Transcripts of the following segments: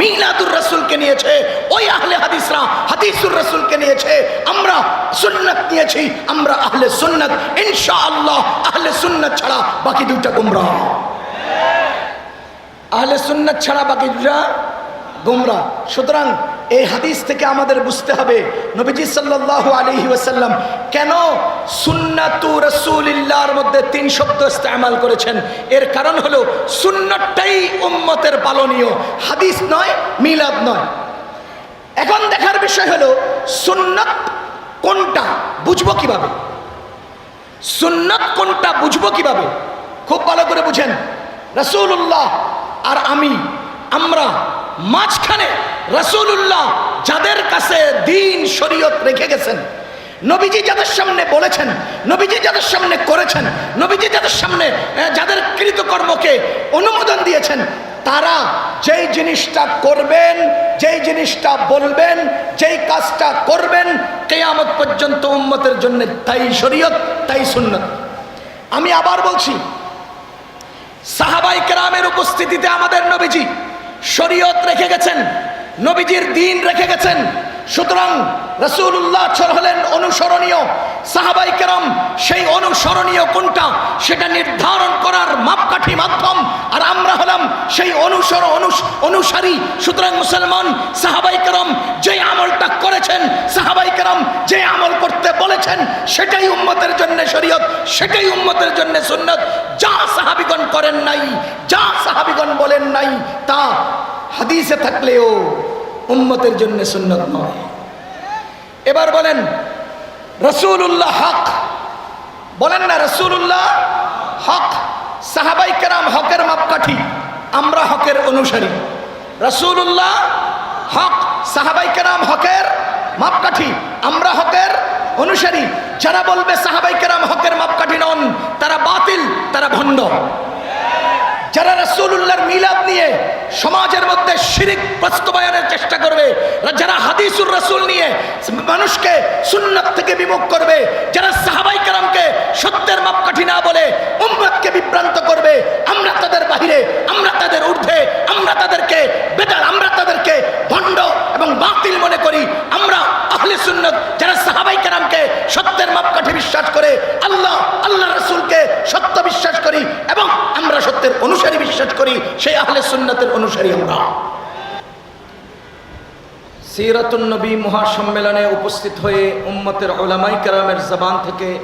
মিলাদুর রসুলকে নিয়েছে, ওই আহলে হাদিসরা হাদিসুর রসুলকে নিয়েছে, আমরা সুন্নত নিয়েছি, আমরা আহলে সুন্নত ইনশা আল্লাহ আহলে সুন্নত ছাড়া বাকি দুইটা গুমরা আহলে সুন্নত ছাড়া বাকি দুটা গুমরা। সুতরাং এই হাদিস থেকে আমাদের বুঝতে হবে, নবীজি সাল্লাল্লাহু আলাইহি ওয়াসাল্লাম কেন সুন্নাতু রাসূলিল্লাহর মধ্যে তিন শব্দ ইস্তেমাল করেছেন? এর কারণ হলো, সুন্নতটাই উম্মতের পালনীয়। হাদিস নয়, মিলাদ নয়। এখন দেখার বিষয় হলো, সুন্নত কোনটা? বুঝব কীভাবে? সুন্নত কোনটা? বুঝব কীভাবে? খুব ভালো করে বুঝেন। রসুল্লাহ আর আমি, আমরা মাঝখানে রসুল্লাহ যাদের কাছে দিন, শরীয়ত রেখে গেছেন, নবীজি যাদের সামনে বলেছেন, নবীজি যাদের সামনে করেছেন, নবীজি যাদের সামনে যাদের কৃতকর্মকে অনুমোদন দিয়েছেন, তারা যেই জিনিসটা করবেন, যেই জিনিসটা বলবেন, যেই কাজটা করবেন, কেয়ামত পর্যন্ত উম্মতের জন্য তাই শরীয়ত, তাই সুন্নত। আমি আবার বলছি, সাহাবাই কেরামের উপস্থিতিতে আমাদের নবীজি শরীয়ত রেখে গেছেন নবীজির দিন রেখে গেছেন সুতরাং রসুল্লাহ হলেন অনুসরণীয়। সাহাবাই কেরাম সেই অনুসরণীয় কোনটা? সেটা নির্ধারণ করার মাপকাঠি মাধ্যম। আর আমরা হলাম সেই অনুসর অনুস- অনুসারী। সুতরাং মুসলমান, সাহাবাই কেরাম যে আমলটা করেছেন, সাহাবাই কেরাম যে আমল করতে বলেছেন, সেটাই উম্মতের জন্য শরীয়ত, সেটাই উম্মতের জন্য সুন্নত। যা সাহাবিগণ করেন নাই, যা সাহাবিগণ বলেন নাই, তা হাদিসে থাকলেও উম্মতের জন্য সুন্নত নয়। এবার বলেন রসুল্লাহ হক। বলেন না রসুল্লাহ হক। সাহাবাই কেরাম হকের মাপকাঠি, আমরা হকের অনুসারী। রসুল্লাহ হক, সাহাবাই কেরাম হকের মাপকাঠি, আমরা হকের অনুসারী। যারা বলবে সাহাবাই কেরাম হকের মাপকাঠি নন, তারা বাতিল, তারা ভণ্ড। যারা রসুল্লাহর মিলাদ নিয়ে সমাজের মধ্যে শিরিক বাস্তবায়নের চেষ্টা করবে, যারা হাদিসুর রসুল নিয়ে মানুষকে সুন্নাত থেকে বিমুখ করবে, যারা সাহাবাই কালামকে সত্যের মাপকাঠি না বলে উম্মতকে বিভ্রান্ত করবে, আমরা তাদের বাহিরে, আমরা তাদের ঊর্ধ্বে, আমরা তাদেরকে বেদার, আমরা তাদেরকে ভণ্ড এবং বাতিল মনে করি। আমরা আহলে সুন্নত, যারা সাহাবাই কালামকে সত্যের মাপকাঠি বিশ্বাস করে আল্লাহ আল্লাহ রসুলকে সত্য বিশ্বাস করি এবং আমরা সত্যের অনুসারী বিশ্বাস করি, সেই আহলে সুন্নতের অনুসারী আমরা। সিরাতুন নবী মহাসম্মেলনে উপস্থিত হয়ে উম্মতের ওলামাই কেরামের জবান থেকে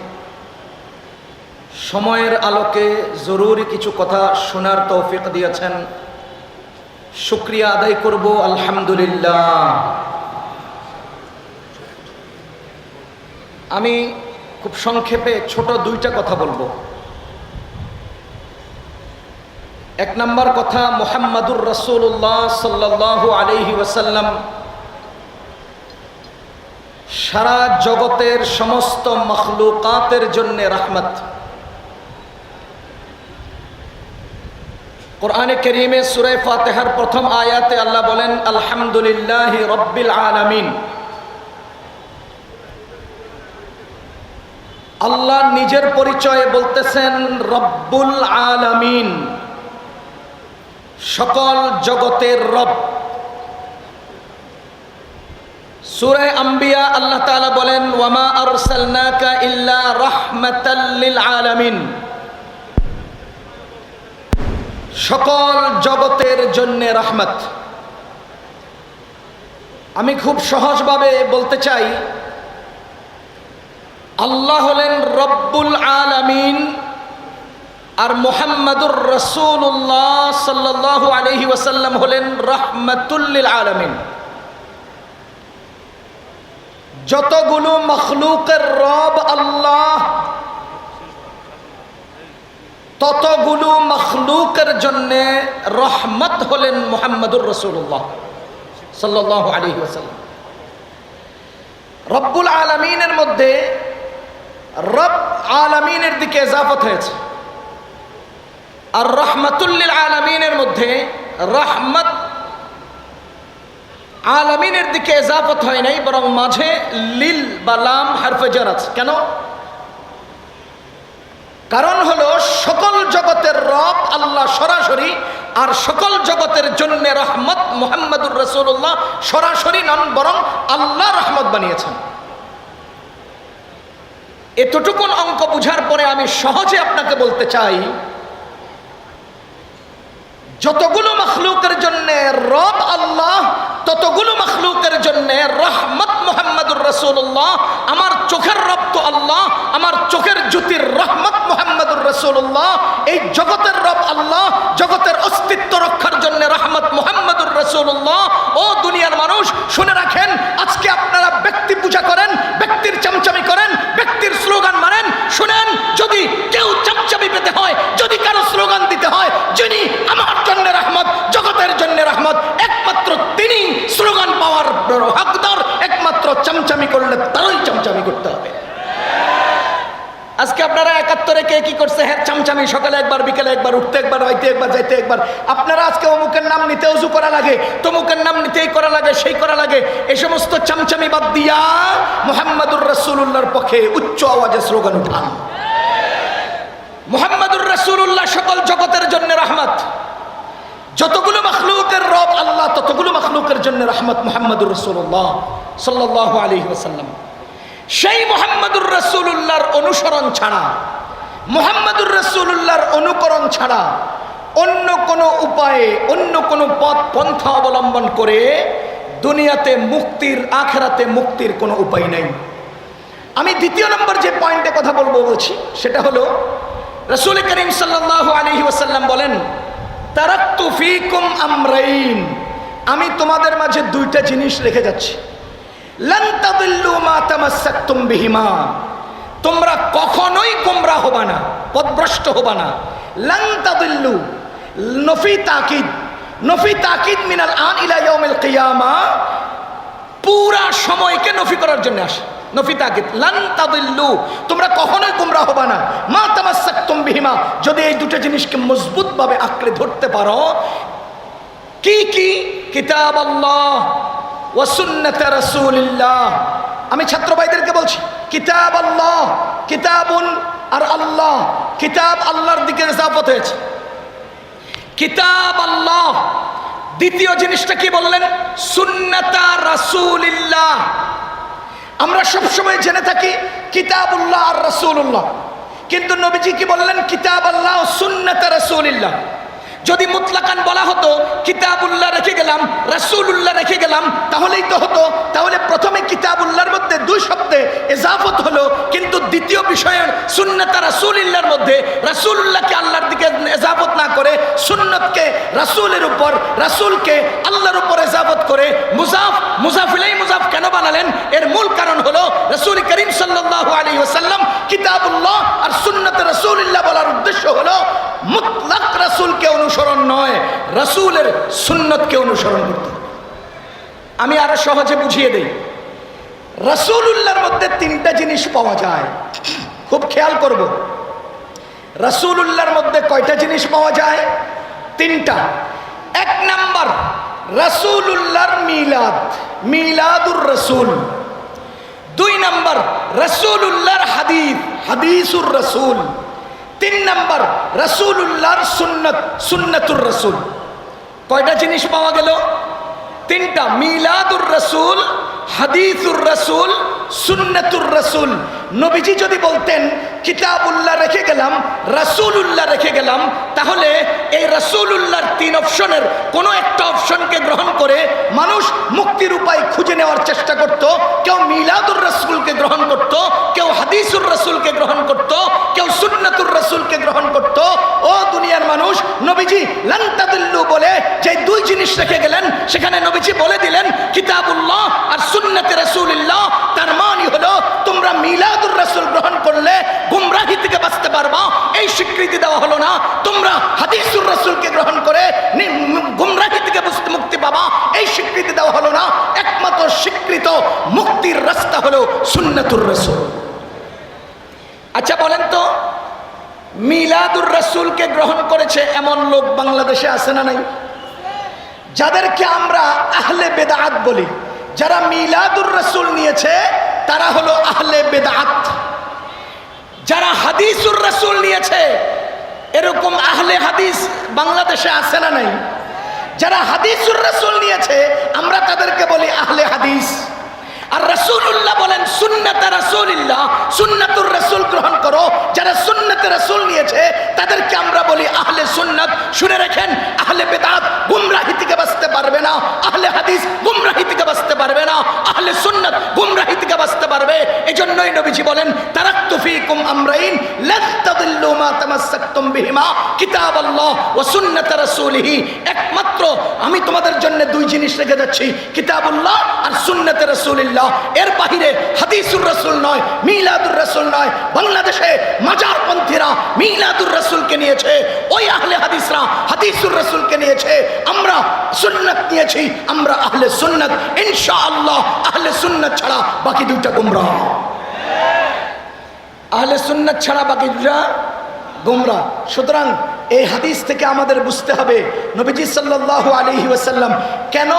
সময়ের আলোকে জরুরি কিছু কথা শোনার তৌফিক দিয়েছেন। শুক্রিয়া আদায় করব, আলহামদুলিল্লাহ। আমি খুব সংক্ষেপে ছোট দুইটা কথা বলব। এক নম্বর কথা, মোহাম্মদুর রসুল্লাহ সাল্লাহ আলহি ওয়াসাল্লাম সারা জগতের সমস্ত মখলুকাতের জন্য রাহমত। কোরআনে করিমে সুরে ফাতেহার প্রথম আয়াতে আল্লাহ বলেন, আলহামদুলিল্লাহ রব্বিল আলামিন। আল্লাহ নিজের পরিচয়ে বলতেছেন, রব্বুল আলামিন। সকল জগতের রব। সুরে আম্বিয়া আল্লাহ তাআলা বলেন, ওয়ামা আর আরসালনাকা ইল্লা রাহমাতাল লিল আলামিন। সকল জগতের জন্য রহমত। আমি খুব সহজভাবে বলতে চাই আল্লাহ হলেন রব্বুল আলামিন আর মোহাম্মদুর রসুল্লাহ সাল্লাহ আলহি ওয়াসাল্লাম হলেন রহমতুল্লিল আলমিন। যতগুলো মখলুকের রব আল্লাহ, ততগুলো মখলুকের জন্য রহমত হলেন মোহাম্মদুর রসুল্লাহ সাল্লাহ আলহি ওয়াসাল্লাম। রব্বুল আলমিনের মধ্যে রব আলমিনের দিকে এজাফত হয়েছে। আর রহমতুল্লিল আলমিনের মধ্যে রহমত আলমিনের দিকে এজাফত হয় নাই, বরং মাঝে লিল বা লাম হারফেজার আছে। কেন? কারণ হলো সকল জগতের রব আল্লাহ সরাসরি, আর সকল জগতের জন্য রহমত মোহাম্মদুর রসুল্লাহ সরাসরি নন, বরং আল্লাহ রহমত বানিয়েছেন। এতটুকুন অঙ্ক বুঝার পরে আমি সহজে আপনাকে বলতে চাই, যতগুলো মখলুকের জন্য রব আল্লাহ, ততগুলো মখলুকের জন্য রহমত মোহাম্মদুর রসুল্লাহ আমার চোখের রব তো আল্লাহ, আমার চোখের জ্যোতির রহমত মোহাম্মদুর রসুল্লাহ এই জগতের রব আল্লাহ, জগতের অস্তিত্ব রক্ষার জন্য রহমত মোহাম্মদুর রসুল্লাহ ও দুনিয়ার মানুষ, শুনে রাখেন, আজকে আপনারা ব্যক্তি পূজা করেন, ব্যক্তির চামচামি করেন, ব্যক্তির শুনেন কে কি করছে? হ্যাঁ চামচামি সকালে একবার, বিকেলে একবার, উঠতে একবার হইতে একবার, যাইতে একবার। আপনারা আজকে অমুকের নাম নিতে উজু করা লাগে, তমুকের নাম নিতেই করা লাগে, সেই করা লাগে। এই সমস্ত চামচামি বাদ দিয়া মোহাম্মদুর রসুল্লাহর পক্ষে উচ্চ আওয়াজে স্লোগান উঠান। মোহাম্মদুর রসুল্লাহ সকল জগতের জন্য রহমত। যতগুলো মখলুকের রব আল্লাহ, ততগুলো মখলুকের জন্য রহমত মোহাম্মদুর রসুল্লাহ সাল্লাহ আলী ওসাল্লাম সেই মোহাম্মদুর রসুল্লাহর অনুসরণ ছাড়া মোহাম্মদুর রসুল্লাহর অনুকরণ ছাড়া অন্য কোনো উপায়ে, অন্য কোনো পথ, পন্থা অবলম্বন করে দুনিয়াতে মুক্তির, আখেরাতে মুক্তির কোনো উপায় নেই। আমি দ্বিতীয় নম্বর যে পয়েন্টে কথা বলব বলছি, সেটা হলো, রসুল করিম সাল্লাহ আলহি ওসাল্লাম বলেন, তারাক্তু ফিকুম আমরাইন। আমি তোমাদের মাঝে দুইটা জিনিস রেখে যাচ্ছি। লান তাদিল্লু মা তামাসসাকতুম বিহিমা। তোমরা কখনোই গোমরা হবা না, পদভ্রষ্ট হবা না। লান তাদিল্লু, নফি তাকিদ নফি তাকিদ মিনাল আন ইলা ইয়াউমিল কিয়ামা। পুরা সময়কে নফি করার জন্য আসে, নফি তাকিদ। লান তাদিল্লু, তোমরা কখনোই গুমরা হবা না। মা তামাসসাকতুম বিহিমা, যদি এই দুটো জিনিসকে মজবুতভাবে আঁকড়ে ধরতে পারো, কি কি? কিতাব আল্লাহ ওয়াসুন্নাত রাসূলিল্লাহ। আমি ছাত্র ভাইদেরকে বলছি, কিতাব আল্লাহ, কিতাবুন আর আল্লাহ, কিতাব আল্লাহর দিকে ইজাফত হয়েছে। কিতাব আল্লাহ, দ্বিতীয় জিনিসটা কি বললেন? সুন্নাতা রাসূলিল্লাহ। আমরা সবসময় জেনে থাকি, কিতাবুল্লাহ আর রাসূলুল্লাহ। কিন্তু নবীজি কি বললেন? কিতাব আল্লাহ সুন্নাতা রাসূলিল্লাহ। যদি মুতলাকান বলা হতো, কিতাবুল্লাহ রেখে গেলাম, রাসূলুল্লাহ রেখে গেলাম, তাহলেই তো হতো। তাহলে প্রথমে কিতাবুল্লাহর মধ্যে দুই শব্দে এজাফত হলো, কিন্তু দ্বিতীয় বিষয়ে সুন্নতা রাসূলিল্লাহর মধ্যে, রাসূলুল্লাহকে আল্লাহর দিকে এজাফত না করে, সুন্নতকে রাসূলের উপর, রাসূলকে আল্লাহর উপর এজাফত করে মুজাফ, মুজাফিলাই মুজাফ কেন বানালেন? এর মূল কারণ হলো রাসূল করিম সাল্লাল্লাহু আলাইহি ওয়াসাল্লাম কিতাবুল্লাহ আর সুন্নত রাসূলুল্লাহ বলার উদ্দেশ্য হলো, মুতলাক রাসূলকে অনুসরণ নয়, রাসূলের সুন্নতকে অনুসরণ করতে আমি আরও সহজে বুঝিয়ে দেই। রাসূলুল্লাহর মধ্যে তিনটা জিনিস পাওয়া যায়। খুব খেয়াল করব। রাসূলুল্লাহর মধ্যে কয়টা জিনিস পাওয়া যায়? তিনটা। এক নাম্বার, রাসূলুল্লাহর মিলাদ, মিলাদুর রসুল। দুই নাম্বার রসুল্লাহর হাদিস, হাদিসুর রসুল। তিন নাম্বার রসুল্লাহর সুন্নত, সুন্নতুর রসুল। কয়টা জিনিস পাওয়া গেল? তিনটা, মিলাদুর রসুল, হাদিসুর রসুল, সুন্নতুর রসুল। নবীজি যদি বলতেন, কিতাবুল্লাহ রেখে গেলাম রসুল উল্লাহ রেখে গেলাম, তাহলে এই রাসূলুল্লাহর তিন অপশনের কোনো একটা অপশনকে গ্রহণ করে মানুষ মুক্তির উপায় খুঁজে নেওয়ার চেষ্টা করত। কেউ মিলাদুর রসুলকে গ্রহণ করত, কেউ হাদিসুর রসুলকে গ্রহণ করত, কেউ সুন্নাতুর রসুলকে গ্রহণ করত। ও দুনিয়ার মানুষ, নবীজি লান্তাদুল্লু বলে যে দুই জিনিস রেখে গেলেন, সেখানে নবীজি বলে দিলেন, কিতাবুল্লাহ আর সুন্নতে রসুলিল্লাহ। তার মানই হলো, তোমরা মিলাদুর রসুল গ্রহণ করলে গুমরাহি থেকে বাঁচতে পারবা। এই স্বীকৃতি দেওয়া হলো না, তোমরা হাদিসুর রসুলকে গ্রহণ করে গুমরাহি থেকে মুক্তি পাবা। এই স্বীকৃতি দেওয়া হলো না। একমাত্র স্বীকৃত মুক্তির রাস্তা হলো সুন্নাতুর রসুল। আচ্ছা বলেন তো, মিলাদুর রসুলকে গ্রহণ করেছে এমন লোক বাংলাদেশে আছে না নাই? যাদেরকে আমরা আহলে বেদাত বলি, যারা মিলাদুর রসুল নিয়েছে, তারা হলো আহলে বেদাত। যারা হাদিসুর রসুল নিয়েছে এরকম আহলে হাদিস বাংলাদেশে আছে না নাই? যারা হাদিসুর রসুল নিয়েছে, আমরা তাদেরকে বলি আহলে হাদিস। আর রসুল্লাহ বলেন, সুন্নাতে রসুলিল্লাহ, সুন্নাতুর রসুল গ্রহণ করো। যারা সুন্নাতে রসুল নিয়েছে, তাদেরকে আমরা বলি আহলে সুন্নাত। শুনে রাখেন, আহলে বেদাত গুমরাহি থেকে বাঁচতে পারবে না। আহলে হাদিস গুমরাহি থেকে বাঁচতে পারবে না। আহলে সুন্নাত গুমরাহি থেকে বাঁচতে পারবে। এজন্যই নবীজি বলেন, তারাক্তু ফীকুম আমরাইন লান তাদিল্লু মা বিহিমা। কিতাবাল্লাহ ওয়া সুন্নাত রাসূলিহি। একমাত্র আমি তোমাদের জন্য দুই জিনিস রেখে যাচ্ছি, কিতাবুল্লাহ আর সুন্নাতে রাসূলিল্লাহ। এর বাহিরে হাদিসুর রাসূল নয়, মিলাদুর রাসূল নয়, বাংলাদেশে মাজারপন্থীরা মিলাদুর রাসূলকে নিয়েছে, ওই আহলে হাদিসরা হাদিসুর রাসূলকে নিয়েছে, আমরা সুন্নাত নিয়েছি, আমরা আহলে সুন্নাত, ইনশাআল্লাহ আহলে সুন্নাত ছাড়া বাকি দুইটা গুমরাহ। আহলে সুন্নাত ছাড়া বাকি দুটা গোমরা। সুতরাং এই হাদিস থেকে আমাদের বুঝতে হবে, নবীজি সাল্লাল্লাহু আলাইহি ওয়াসাল্লাম কেন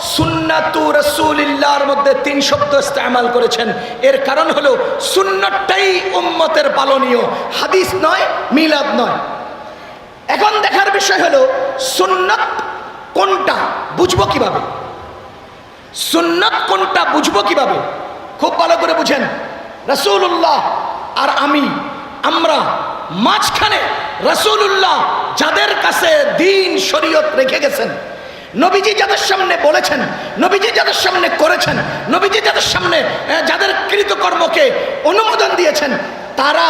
সুন্নাতু রাসূলিল্লাহর মধ্যে তিন শব্দ ইস্তেমাল করেছেন? এর কারণ হলো, সুন্নাতটাই উম্মতের পালনীয়। হাদিস নয়, মিলাদ নয়। এখন দেখার বিষয় হলো, সুন্নাত কোনটা? বুঝব কীভাবে? সুন্নাত কোনটা? বুঝব কীভাবে? খুব ভালো করে বুঝেন। রসুল্লাহ আর আমি, আমরা মাঝখানে রসুল্লাহ যাদের কাছে দিন, শরীয়ত রেখে গেছেন, নবীজি যাদের সামনে বলেছেন, নবীজি যাদের সামনে করেছেন, নবীজি যাদের সামনে যাদের কৃতকর্মকে অনুমোদন দিয়েছেন, তারা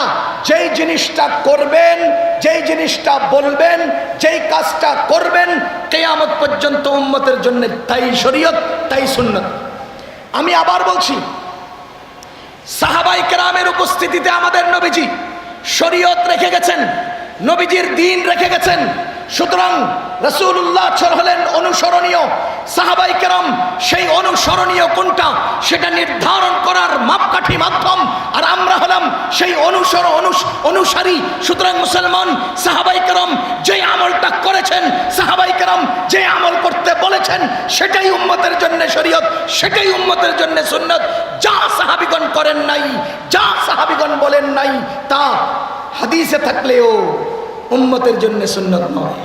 যেই জিনিসটা করবেন, যেই জিনিসটা বলবেন, যেই কাজটা করবেন, কেয়ামত পর্যন্ত উম্মতের জন্য তাই শরীয়ত, তাই সুন্নত। আমি আবার বলছি, সাহাবাই কেরামের উপস্থিতিতে আমাদের নবীজি শরীয়ত রেখে গেছেন, নবীজির দিন রেখে গেছেন। সুতরাং রসুল্লাহ হলেন অনুসরণীয় সাহাবাই কেরাম, সেই অনুসরণীয় কোনটা সেটা নির্ধারণ করার মাপকাঠি মাধ্যম, আর আমরা হলাম সেই অনুসর অনুসারী। সুতরাং মুসলমান সাহাবাই কেরাম যে আমলটা করেছেন, সাহাবাই কেরাম যে আমল করতে বলেছেন সেটাই উম্মতের জন্য শরীয়ত, সেটাই উম্মতের জন্য সুন্নত। যা সাহাবিগণ করেন নাই, যা সাহাবিগণ বলেন নাই, তা হাদিসে থাকলেও উম্মতের জন্য সুন্নত নয়।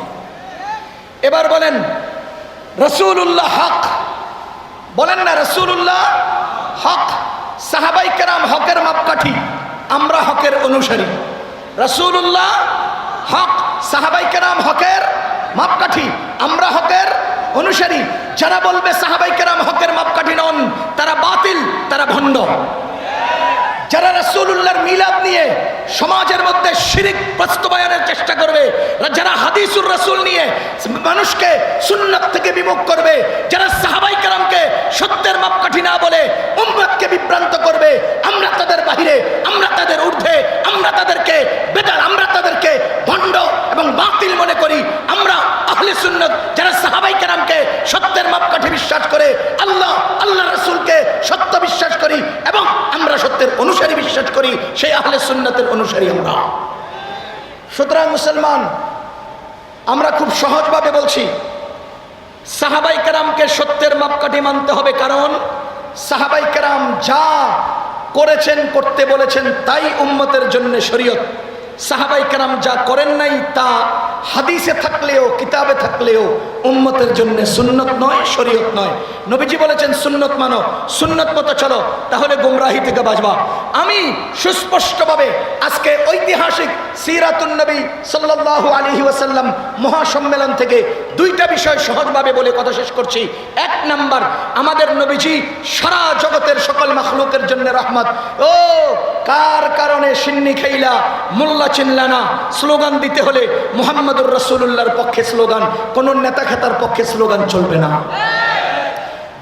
এবার বলেন রসুল্লাহ হক। বলেন না রসুল্লাহ হক। সাহাবাই কেরাম হকের মাপকাঠি, আমরা হকের অনুসারী। রসুল্লাহ হক, সাহাবাই কেরাম হকের মাপকাঠি। আমরা হকের অনুসারী। যারা বলবে সাহাবাই কেরাম হকের মাপকাঠি নন, তারা বাতিল, তারা ভণ্ড। যারা রসুল্লাহর মিলাদ নিয়ে সমাজের মধ্যে শিরিক বাস্তবায়নের চেষ্টা করবে যারা হাদিসুর রসুল নিয়ে মানুষকে সুন্নত থেকে বিমুখ করবে, যারা সাহাবাই কালামকে সত্যের মাপকাঠি না বলে উম্মতকে বিভ্রান্ত করবে, আমরা তাদের বাহিরে, আমরা তাদের ঊর্ধ্বে, আমরা তাদেরকে বেদার আমরা তাদেরকে ভণ্ড এবং বাতিল মনে করি আমরা আহলে সুন্নত যারা সাহাবাই কালামকে সত্যের মাপকাঠি বিশ্বাস করে, আল্লাহ আল্লাহ রসুলকে সত্য বিশ্বাস করি এবং আমরা সত্যের অনুসারী বিশ্বাস করি, সেই আহলে সুন্নতের অনুসারী আমরা। সুতরাং মুসলমান, আমরা খুব সহজভাবে বলছি, সাহাবাই কারামকে সত্যের মাপকাঠি মানতে হবে কারণ সাহাবাই কারাম যা করেছেন, করতে বলেছেন, তাই উম্মতের জন্য শরীয়ত। সাহাবাই কারাম যা করেন নাই তা হাদিসে থাকলেও, কিতাবে থাকলেও উম্মতের জন্য সুন্নত নয়, শরীয়ত নয়। নবীজি বলেছেন, সুন্নত মানো, সুন্নত মতো চলো, তাহলে গুমরাহি থেকে বাঁচবা। আমি সুস্পষ্টভাবে আজকে ঐতিহাসিক সিরাতুন নবী সাল্লাল্লাহু আলাইহি ওয়াসাল্লাম মহাসম্মেলন থেকে দুইটা বিষয় সহজভাবে বলে কথা শেষ করছি। এক নাম্বার, আমাদের নবীজি সারা জগতের সকল মাখলুকের জন্য রহমত। ও, কার কারণে সিন্নি খেইলা, মোল্লা চিনলা না? স্লোগান দিতে হলে মোহাম্মদুর রসুল্লাহর পক্ষে স্লোগান, কোন নেতা খেতার পক্ষে স্লোগান চলবে না।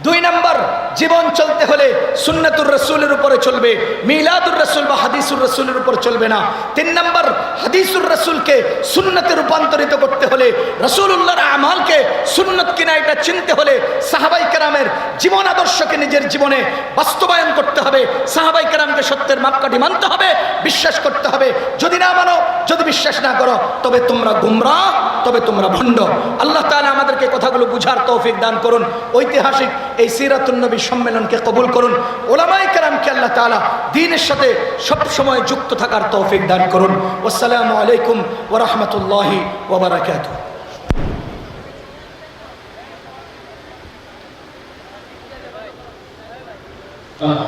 দুই নাম্বার জীবন চলতে হলে সুন্নাতুর রসুলের উপরে চলবে, মিলাদুর রসুল বা হাদিসুর রসুলের উপর চলবে না। তিন নম্বর, হাদিসুর রসুলকে সুন্নতে রূপান্তরিত করতে হলে রসুল্লাহর আমালকে সুন্নত কিনা এটা চিনতে হলে সাহাবাই কেরামের জীবন আদর্শকে নিজের জীবনে বাস্তবায়ন করতে হবে। সাহাবাই কেরামকে সত্যের মাপকাঠি মানতে হবে। বিশ্বাস করতে হবে। যদি না মানো, যদি বিশ্বাস না করো, তবে তোমরা গুমরা তবে তোমরা ভণ্ড। আল্লাহ তাআলা আমাদেরকে কথাগুলো বুঝার তৌফিক দান করুন। ঐতিহাসিক এই সিরাতুন্নবী সম্মেলনকে কবুল করুন। ওলামাই কালামকে আল্লাহ তালা দিনের সাথে সবসময় যুক্ত থাকার তৌফিক দান করুন। আসসালামু আলাইকুম ওরহমতুল্লাহি ওবরাকাত